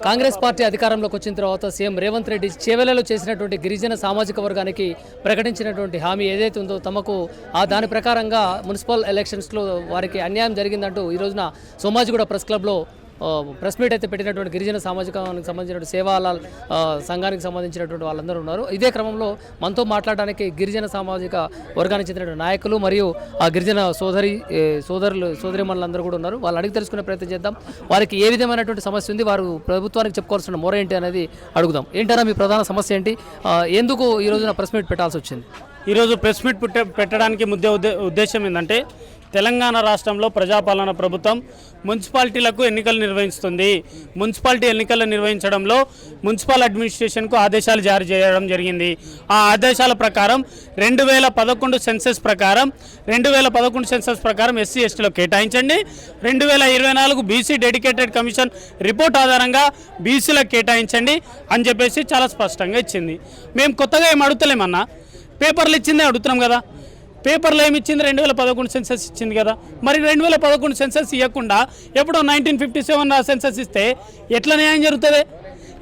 Congress party అధికారంలోకి వచ్చిన తర్వాత సీఎం రేవంత్ రెడ్డి చేవెలలో చేసినటువంటి గిరిజన సామాజిక వర్గానికి ప్రకటించినటువంటి హామీ ఏదైతే ఉందో తమకు ఆ దాని ప్రకారంగా మున్సిపల్ ఎలక్షన్స్లో వారికి అన్యాయం జరిగిందంటూ ఈ రోజున సోమాజిగూడ ప్రెస్ క్లబ్లో ప్రెస్ మీట్ అయితే పెట్టినటువంటి గిరిజన సామాజికానికి సంబంధించిన సేవాల సంఘానికి సంబంధించినటువంటి వాళ్ళందరూ ఉన్నారు. ఇదే క్రమంలో మనతో మాట్లాడడానికి గిరిజన సామాజిక వర్గానికి చెందినటువంటి నాయకులు మరియు ఆ గిరిజన సోదరి సోదరులు సోదరి కూడా ఉన్నారు. వాళ్ళు అడిగి తెలుసుకునే ప్రయత్నం చేద్దాం. వారికి ఏ విధమైనటువంటి సమస్య ఉంది వారు ప్రభుత్వానికి చెప్పుకోవాల్సిన మొర ఏంటి అనేది అడుగుదాం. ఏంటన్నా మీ ప్రధాన సమస్య ఏంటి? ఎందుకు ఈ రోజున ప్రెస్ మీట్ పెట్టాల్సి వచ్చింది? ఈరోజు ప్రెస్ మీట్ పెట్ట పెట్టడానికి ముద్దే ఉద్దేశం ఏంటంటే తెలంగాణ రాష్ట్రంలో ప్రజాపాలన ప్రభుత్వం మున్సిపాలిటీలకు ఎన్నికలు నిర్వహిస్తుంది. మున్సిపాలిటీ ఎన్నికలు నిర్వహించడంలో మున్సిపల్ అడ్మినిస్ట్రేషన్కు ఆదేశాలు జారీ చేయడం జరిగింది. ఆ ఆదేశాల ప్రకారం రెండు వేల పదకొండు సెన్సెస్ ప్రకారం రెండు వేల పదకొండు సెన్సెస్ ప్రకారం ఎస్సీ ఎస్టీలో కేటాయించండి. రెండు వేల ఇరవై నాలుగు బీసీ డెడికేటెడ్ కమిషన్ రిపోర్ట్ ఆధారంగా బీసీలకు కేటాయించండి అని చెప్పేసి చాలా స్పష్టంగా ఇచ్చింది. మేము కొత్తగా ఏం అడుగుతలేమన్నా? పేపర్లు ఇచ్చిందే అడుగుతున్నాం కదా. పేపర్లో ఏమి ఇచ్చింది? రెండు వేల పదకొండు సెన్సెస్ ఇచ్చింది కదా. మరి రెండు వేల పదకొండు సెన్సెస్ ఇవ్వకుండా ఎప్పుడో నైన్టీన్ ఫిఫ్టీ సెవెన్ సెన్సెస్ ఇస్తే ఎట్లా న్యాయం జరుగుతుంది?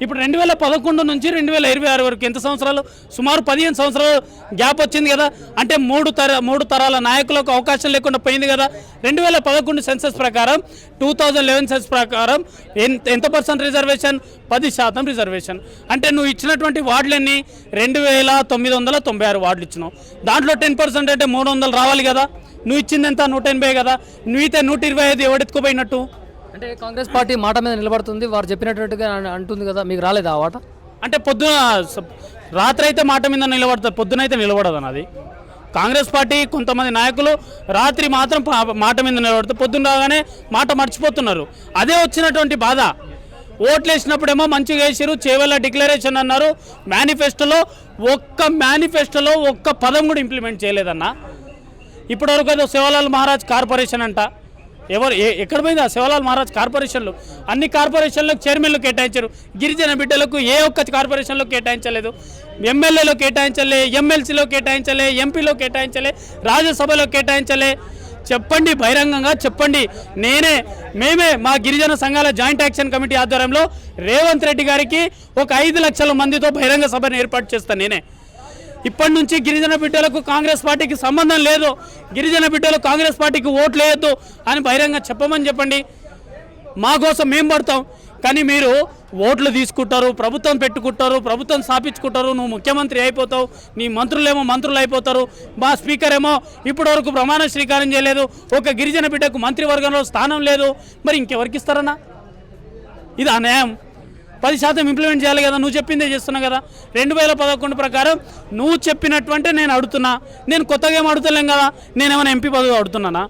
ఇప్పుడు రెండు వేల పదకొండు నుంచి రెండు వేల ఇరవై ఆరు వరకు ఎంత సంవత్సరాలు? సుమారు పదిహేను సంవత్సరాలు గ్యాప్ వచ్చింది కదా. అంటే మూడు తర మూడు తరాల నాయకులకు అవకాశం లేకుండా పోయింది కదా. రెండు వేల పదకొండు సెన్సెస్ ప్రకారం టూ థౌజండ్ లెవెన్ సెన్స్ ప్రకారం ఎంత ఎంత పర్సెంట్ రిజర్వేషన్? పది శాతం రిజర్వేషన్. అంటే నువ్వు ఇచ్చినటువంటి వార్డులన్నీ రెండు వేల తొమ్మిది వందల తొంభై ఆరు వార్డులు ఇచ్చినావు. దాంట్లో టెన్ పర్సెంట్ అంటే మూడు వందలు రావాలి కదా. నువ్వు ఇచ్చింది ఎంత? నూట ఎనభై కదా. నువ్వు అయితే నూట ఇరవై ఐదు ఎవడెత్తుకుపోయినట్టు? అంటే కాంగ్రెస్ పార్టీ మాట మీద నిలబడుతుంది వారు చెప్పినట్టుగా అంటుంది కదా మీకు రాలేదా ఆ వాట అంటే పొద్దున రాత్రి అయితే మాట మీద నిలబడతారు పొద్దున అయితే నిలబడదు అది. కాంగ్రెస్ పార్టీ కొంతమంది నాయకులు రాత్రి మాత్రం మాట మీద నిలబడతారు పొద్దున రాగానే మాట మర్చిపోతున్నారు. అదే వచ్చినటువంటి బాధ. ఓట్లు వేసినప్పుడేమో మంచిగా వేసారు చేవల్ల డిక్లరేషన్ అన్నారు మేనిఫెస్టోలో ఒక్క మేనిఫెస్టోలో ఒక్క పదం కూడా ఇంప్లిమెంట్ చేయలేదన్నా. ఇప్పటివరకు ఏదో శివలాల్ మహారాజ్ కార్పొరేషన్ అంట. ఎవరు ఎక్కడ పోయింది? ఆ శివలాల్ మహారాజ్ కార్పొరేషన్లు. అన్ని కార్పొరేషన్లకు చైర్మన్లు కేటాయించారు. గిరిజన బిడ్డలకు ఏ ఒక్క కార్పొరేషన్లో కేటాయించలేదు. ఎమ్మెల్యేలో కేటాయించలే ఎమ్మెల్సీలో కేటాయించలే ఎంపీలో కేటాయించలే రాజ్యసభలో కేటాయించలే. చెప్పండి బహిరంగంగా చెప్పండి. నేనే మేమే మా గిరిజన సంఘాల జాయింట్ యాక్షన్ కమిటీ ఆధ్వర్యంలో రేవంత్ రెడ్డి గారికి ఒక ఐదు లక్షల మందితో బహిరంగ సభను ఏర్పాటు చేస్తాను నేనే. ఇప్పటి నుంచి గిరిజన బిడ్డలకు కాంగ్రెస్ పార్టీకి సంబంధం లేదు. గిరిజన బిడ్డలు కాంగ్రెస్ పార్టీకి ఓట్లు వేయొద్దు అని బహిరంగ చెప్పమని చెప్పండి. మా కోసం మేము పడతాం. కానీ మీరు ఓట్లు తీసుకుంటారు ప్రభుత్వం పెట్టుకుంటారు ప్రభుత్వం స్థాపించుకుంటారు నువ్వు ముఖ్యమంత్రి అయిపోతావు నీ మంత్రులేమో మంత్రులు అయిపోతారు. మా స్పీకర్ ఏమో ఇప్పటి వరకు ప్రమాణ స్వీకారం చేయలేదు. ఒక గిరిజన బిడ్డకు మంత్రివర్గంలో స్థానం లేదు. మరి ఇంకెవరికి ఇస్తారన్నా? ఇది అన్యాయం. పది శాతం ఇంప్లిమెంట్ చేయాలి కదా నువ్వు చెప్పిందే చేస్తున్నావు కదా. రెండు వేల పదకొండు ప్రకారం నువ్వు చెప్పినటువంటి నేను అడుగుతున్నా. నేను కొత్తగా ఏం అడుగుతలేం కదా నేను ఏమైనా ఎంపీ పదవి అడుగుతున్నానా?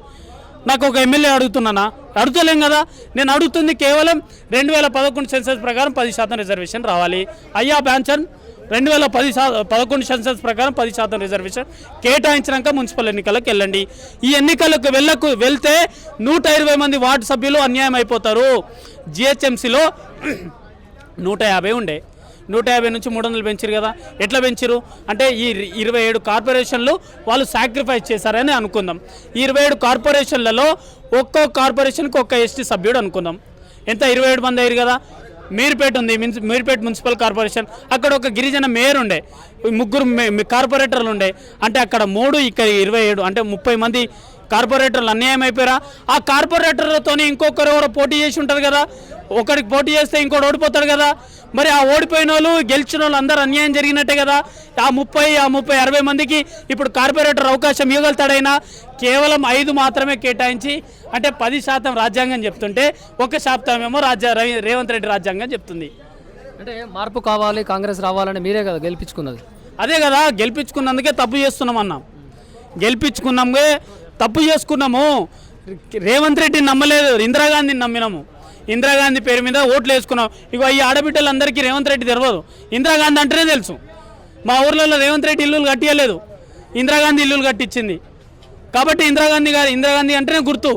నాకు ఒక ఎమ్మెల్యే అడుగుతున్నానా? అడుగుతలేం కదా. నేను అడుగుతుంది కేవలం రెండు వేల పదకొండు సెన్సెస్ ప్రకారం పది శాతం రిజర్వేషన్ రావాలి. అయ్యా బ్యాన్సన్ రెండు వేల పది శా పదకొండు సెన్సెస్ ప్రకారం పది శాతం రిజర్వేషన్ కేటాయించినాక మున్సిపల్ ఎన్నికలకు వెళ్ళండి. ఈ ఎన్నికలకు వెళ్ళకు వెళ్తే నూట ఇరవై మంది వార్డు సభ్యులు అన్యాయం అయిపోతారు. జిహెచ్ఎంసీలో నూట యాభై ఉండే. నూట యాభై నుంచి మూడు వందలు పెంచారు కదా. ఎట్లా పెంచారు అంటే ఈ ఇరవై ఏడు కార్పొరేషన్లు వాళ్ళు సాక్రిఫైస్ చేశారని అనుకుందాం. ఈ ఇరవై ఏడు కార్పొరేషన్లలో ఒక్కో కార్పొరేషన్కి ఒక్క ఎస్టీ సభ్యుడు అనుకుందాం. ఎంత? ఇరవై ఏడు మంది అయ్యారు కదా. మీర్పేట ఉంది. Meerpet municipal corporation. అక్కడ ఒక గిరిజన మేయర్ ఉండే. ముగ్గురు మే- కార్పొరేటర్లు ఉండే. అంటే అక్కడ మూడు ఇక్కడ ఇరవై ఏడు. అంటే ముప్పై మంది కార్పొరేటర్లు అన్యాయం అయిపోయారా ఆ కార్పొరేటర్లతోనే ఇంకొకరు ఎవరో పోటీ చేసి ఉంటారు కదా. ఒకరికి పోటీ చేస్తే ఇంకోటి ఓడిపోతాడు కదా. మరి ఆ ఓడిపోయిన వాళ్ళు గెలిచిన వాళ్ళు అందరూ అన్యాయం జరిగినట్టే కదా. ఆ ముప్పై ఆ ముప్పై అరవై మందికి ఇప్పుడు కార్పొరేటర్ అవకాశం ఇవ్వగలుగుతాడైనా కేవలం ఐదు మాత్రమే కేటాయించి అంటే పది శాతం రాజ్యాంగం చెప్తుంటే ఒక శాతం ఏమో రాజ్య రవి- రేవంత్ రెడ్డి రాజ్యాంగం చెప్తుంది. అంటే మార్పు కావాలి కాంగ్రెస్ రావాలని మీరే కదా గెలిపించుకున్నది. అదే కదా గెలిపించుకున్నందుకే తప్పు చేస్తున్నాం అన్నాం. గెలిపించుకున్నామే తప్పు చేసుకున్నాము. రేవంత్ రెడ్డిని నమ్మలేదు ఇందిరాగాంధీని నమ్మినాము. ఇందిరాగాంధీ పేరు మీద ఓట్లు వేసుకున్నాం. ఇగో ఈ ఆడబిడ్డలందరికీ రేవంత్ రెడ్డి తెలియదు ఇందిరాగాంధీ అంటేనే తెలుసు. మా ఊర్లలో రేవంత్ రెడ్డి ఇల్లులు కట్టియలేదు. ఇందిరాగాంధీ ఇల్లులు కట్టించింది. కాబట్టి ఇందిరాగాంధీ గారు ఇందిరాగాంధీ అంటేనే గుర్తు.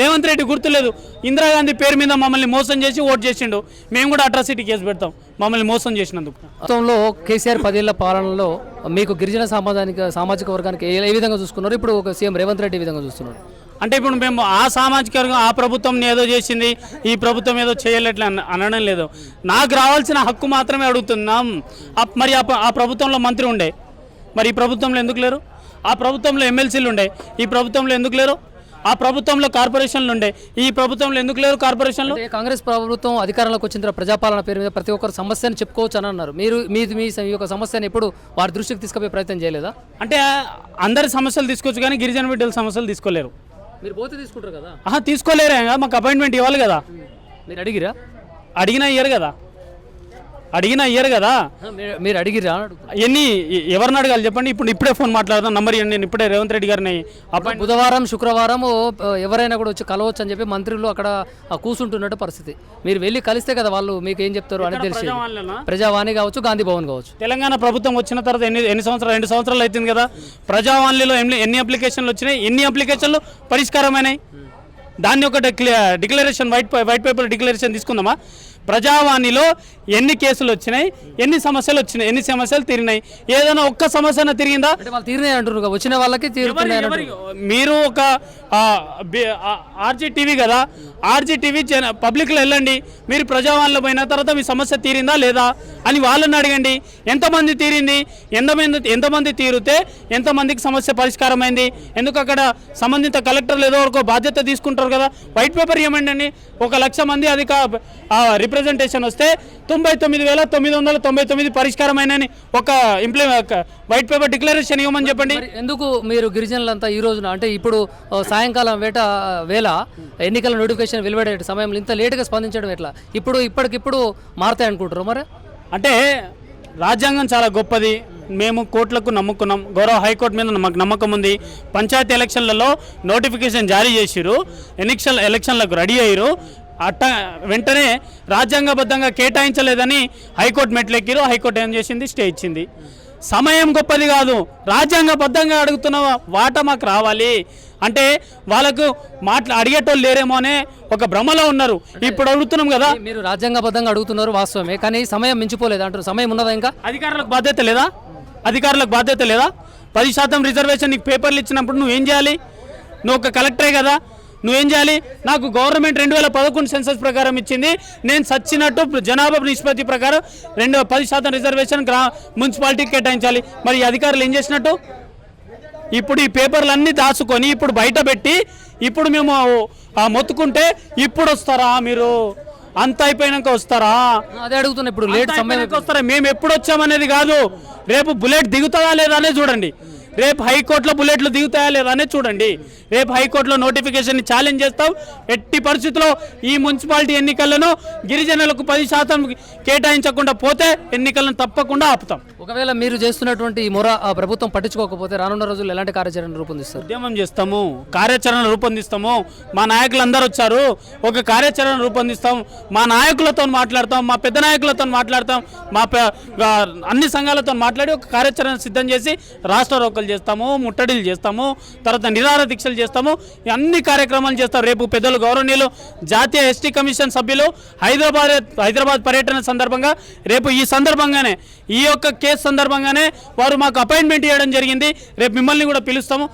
రేవంత్ రెడ్డి గుర్తులేదు. ఇందిరాగాంధీ పేరు మీద మమ్మల్ని మోసం చేసి ఓటు చేసిండు. మేము కూడా అట్రాసిటీ కేసు పెడతాం. మమ్మల్ని మోసం చేసినందుకు. గతంలో కేసీఆర్ పదేళ్ళ పాలనలో మీకు గిరిజన సామాజిక సామాజిక వర్గానికి ఏ విధంగా చూసుకున్నారు? ఇప్పుడు ఒక సీఎం రేవంత్ రెడ్డి విధంగా చూస్తున్నారు? అంటే ఇప్పుడు మేము ఆ సామాజిక వర్గం ఆ ప్రభుత్వం ఏదో చేసింది ఈ ప్రభుత్వం ఏదో చేయలేట్లే అన- అనడం లేదు. నాకు రావాల్సిన హక్కు మాత్రమే అడుగుతున్నాం. మరి ఆ ప్ర- ఆ ప్రభుత్వంలో మంత్రి ఉండే. మరి ఈ ప్రభుత్వంలో ఎందుకు లేరు? ఆ ప్రభుత్వంలో ఎమ్మెల్సీలు ఉండే. ఈ ప్రభుత్వంలో ఎందుకు లేరు? ఆ ప్రభుత్వంలో కార్పొరేషన్లు ఉండే. ఈ ప్రభుత్వంలో ఎందుకు లేరు కార్పొరేషన్లు? కాంగ్రెస్ ప్రభుత్వం అధికారంలోకి వచ్చిన తర్వాత ప్రజాపాలన పేరు మీద ప్రతి ఒక్కరు సమస్యను చెప్పుకోవచ్చు అని అన్నారు. మీరు మీ ఈ యొక్క సమస్యను ఎప్పుడు వారి దృష్టికి తీసుకుపోయే ప్రయత్నం చేయలేదా? అంటే అందరి సమస్యలు తీసుకోవచ్చు కానీ గిరిజన బిడ్డల సమస్యలు తీసుకోలేరు. మీరు పోతే తీసుకుంటారు కదా? ఆహా తీసుకోలేరే మాకు అపాయింట్మెంట్ ఇవ్వాలి కదా. మీరు అడిగిరా? అడిగినా ఇయ్యరు కదా. అడిగినా ఇయ్యరు కదా. మీరు- అడిగిరా అడుగుతున్నా. ఎన్ని ఎవరిని అడగాలి చెప్పండి. ఇప్పుడు ఇప్పుడే ఫోన్ మాట్లాడదాం. నంబర్ ఇవ్వండి. నేను ఇప్పుడే రేవంత్ రెడ్డి గారిని అపాయింట్ బుధవారం శుక్రవారం ఎవరైనా కూడా వచ్చి కలవచ్చు అని చెప్పి మంత్రులు అక్కడ కూర్చుంటున్నట్టు పరిస్థితి. మీరు వెళ్ళి కలిస్తే కదా వాళ్ళు మీకు ఏం చెప్తారు అని తెలిసి? ప్రజావాణి కావచ్చు గాంధీ భవన్ కావచ్చు. తెలంగాణ ప్రభుత్వం వచ్చిన తర్వాత ఎన్ని ఎన్ని సంవత్సరాలు రెండు సంవత్సరాలు అవుతుంది కదా. ప్రజావాణిలో ఎన్ని ఎన్ని అప్లికేషన్లు వచ్చినాయి? ఎన్ని అప్లికేషన్లు పరిష్కారమైనాయి? దాన్ని ఒక declaration white white paper declaration తీసుకుందామా? ప్రజావాణిలో ఎన్ని కేసులు వచ్చినాయి ఎన్ని సమస్యలు వచ్చినాయి ఎన్ని సమస్యలు తీరినాయి? ఏదైనా ఒక్క సమస్య తిరిగిందా? తీరినాయి అంటున్నారు వచ్చిన వాళ్ళకి మీరు ఒక ఆర్జీ టీవీ కదా ఆర్జీ టీవీ పబ్లిక్లో వెళ్ళండి మీరు ప్రజావాణిలో పోయిన తర్వాత మీ సమస్య తీరిందా లేదా? అని వాళ్ళని అడగండి. ఎంతమంది తీరింది? ఎంతమంది ఎంతమంది తీరితే ఎంతమందికి సమస్య పరిష్కారమైంది? ఎందుకు అక్కడ సంబంధిత కలెక్టర్లు ఏదో వరకు బాధ్యత తీసుకుంటారు కదా? వైట్ పేపర్ ఏమండి ఒక లక్ష మంది అది రిప్రజెంటేషన్ వస్తే తొంభై తొమ్మిది వేల తొమ్మిది వందల తొంభై తొమ్మిది పరిష్కారమైనని ఒక ఇంప్లి వైట్ పేపర్ డిక్లరేషన్ ఇవ్వమని చెప్పండి. ఎందుకు మీరు గిరిజనులంతా ఈ రోజున అంటే ఇప్పుడు సాయంకాలం వేట వేళ ఎన్నికల నోటిఫికేషన్ వెలువడే సమయంలో ఇంత లేటుగా స్పందించడం ఎట్లా? ఇప్పుడు ఇప్పటికిప్పుడు మారుతాయి అనుకుంటారు మరి? అంటే రాజ్యాంగం చాలా గొప్పది. మేము కోర్టులకు నమ్ముకున్నాం. గౌరవ హైకోర్టు మీద మాకు నమ్మకం ఉంది. పంచాయతీ ఎలక్షన్లలో నోటిఫికేషన్ జారీ చేసిరు ఎలక్షన్ ఎలక్షన్లకు రెడీ అయ్యారు అట్ట వెంటనే రాజ్యాంగబద్ధంగా కేటాయించలేదని హైకోర్టు మెట్లెక్కిరు హైకోర్టు ఏం చేసింది? స్టే ఇచ్చింది. సమయం గొప్పది కాదు. రాజ్యాంగబద్ధంగా అడుగుతున్న వాట మాకు రావాలి. అంటే వాళ్ళకు మాట్లా అడిగేటోళ్ళు లేరేమో అనే ఒక భ్రమలో ఉన్నారు. ఇప్పుడు అడుగుతున్నాం కదా. మీరు రాజ్యాంగబద్ధంగా అడుగుతున్నారు వాస్తవమే కానీ సమయం మించిపోలేదు అంటారు సమయం ఉన్నదా ఇంకా? అధికారులకు బాధ్యత లేదా? అధికారులకు బాధ్యత లేదా? పది శాతం రిజర్వేషన్ నీకు పేపర్లు ఇచ్చినప్పుడు నువ్వేం చేయాలి? నువ్వు ఒక కలెక్టరే కదా. నువ్వేం చేయాలి? నాకు గవర్నమెంట్ రెండు వేల పదకొండు సెన్సస్ ప్రకారం ఇచ్చింది. నేను సచ్చినట్టు జనాభా నిష్పత్తి ప్రకారం రెండు పది శాతం రిజర్వేషన్ గ్రా మున్సిపాలిటీకి కేటాయించాలి. మరి అధికారులు ఏం చేసినట్టు? ఇప్పుడు ఈ పేపర్లన్నీ దాచుకొని ఇప్పుడు బయట పెట్టి ఇప్పుడు మేము మొత్తుకుంటే ఇప్పుడు వస్తారా మీరు? అంత అయిపోయినాక వస్తారా? అదే అడుగుతున్నా ఇప్పుడు లేట్ అంతా సమయం అయిపోయినాక వస్తారా? మేము ఎప్పుడు వచ్చామనేది కాదు. రేపు బుల్లెట్ దిగుతుందా లేదా అనేది చూడండి. రేపు హైకోర్టులో బుల్లెట్లు దిగుతాయా లేదా అనేది చూడండి. రేపు హైకోర్టులో నోటిఫికేషన్ ఛాలెంజ్ చేస్తాం. ఎట్టి పరిస్థితుల్లో ఈ మున్సిపాలిటీ ఎన్నికలను గిరిజనులకు పది శాతం కేటాయించకుండా పోతే ఎన్నికలను తప్పకుండా ఆపుతాం. ఒకవేళ మీరు చేస్తున్నటువంటి ఈ మొర ప్రభుత్వం పట్టించుకోకపోతే రానున్న రోజుల్లో ఎలాంటి కార్యాచరణ రూపొందిస్తారు? ఉద్యమం చేస్తాము కార్యాచరణ రూపొందిస్తాము. మా నాయకులు అందరూ వచ్చారు ఒక కార్యాచరణ రూపొందిస్తాం. మా నాయకులతో మాట్లాడతాం మా పెద్ద నాయకులతో మాట్లాడతాం మా అన్ని సంఘాలతో మాట్లాడి ఒక కార్యాచరణ సిద్ధం చేసి రాష్ట్ర రోకలు చేస్తాము ముట్టడిలు చేస్తాము తర్వాత నిరాహార దీక్షలు చేస్తాము అన్ని కార్యక్రమాలు చేస్తాం. రేపు పెద్దలు గౌరవనీయులు జాతీయ ఎస్టీ కమిషన్ సభ్యులు హైదరాబాద్ హైదరాబాద్ పర్యటన సందర్భంగా రేపు ఈ సందర్భంగానే ఈ యొక్క కే సందర్భంగానే వారు మాకు అపాయింట్మెంట్ ఇవ్వడం జరిగింది. రేపు మిమ్మల్ని కూడా పిలుస్తాము.